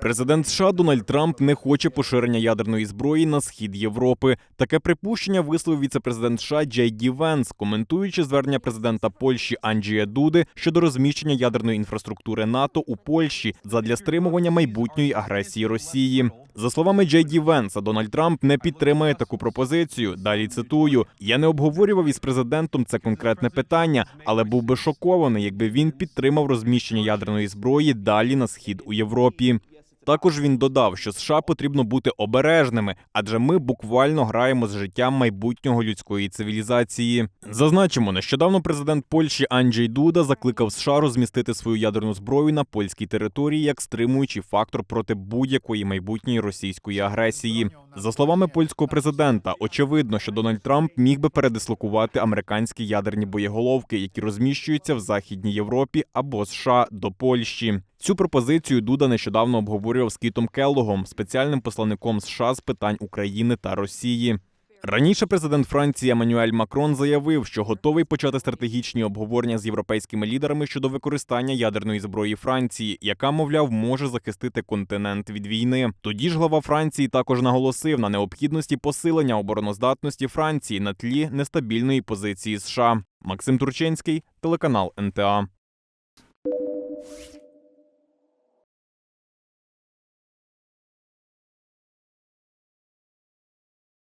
Президент США Дональд Трамп не хоче поширення ядерної зброї на схід Європи. Таке припущення висловив віцепрезидент США Джей Ді Венс, коментуючи звернення президента Польщі Анджія Дуди щодо розміщення ядерної інфраструктури НАТО у Польщі задля стримування майбутньої агресії Росії. За словами Джей Ді Венса, Дональд Трамп не підтримує таку пропозицію. Далі цитую: я не обговорював із президентом це конкретне питання, але був би шокований, якби він підтримав розміщення ядерної зброї далі на схід у Європі. Також він додав, що США потрібно бути обережними, адже ми буквально граємо з життям майбутнього людської цивілізації. Зазначимо, нещодавно президент Польщі Анджей Дуда закликав США розмістити свою ядерну зброю на польській території як стримуючий фактор проти будь-якої майбутньої російської агресії. За словами польського президента, очевидно, що Дональд Трамп міг би передислокувати американські ядерні боєголовки, які розміщуються в Західній Європі або США до Польщі. Цю пропозицію Дуда нещодавно обговорював з Кітом Келлогом, спеціальним посланником США з питань України та Росії. Раніше президент Франції Еммануель Макрон заявив, що готовий почати стратегічні обговорення з європейськими лідерами щодо використання ядерної зброї Франції, яка, мовляв, може захистити континент від війни. Тоді ж глава Франції також наголосив на необхідності посилення обороноздатності Франції на тлі нестабільної позиції США. Максим Турчинський, телеканал НТА.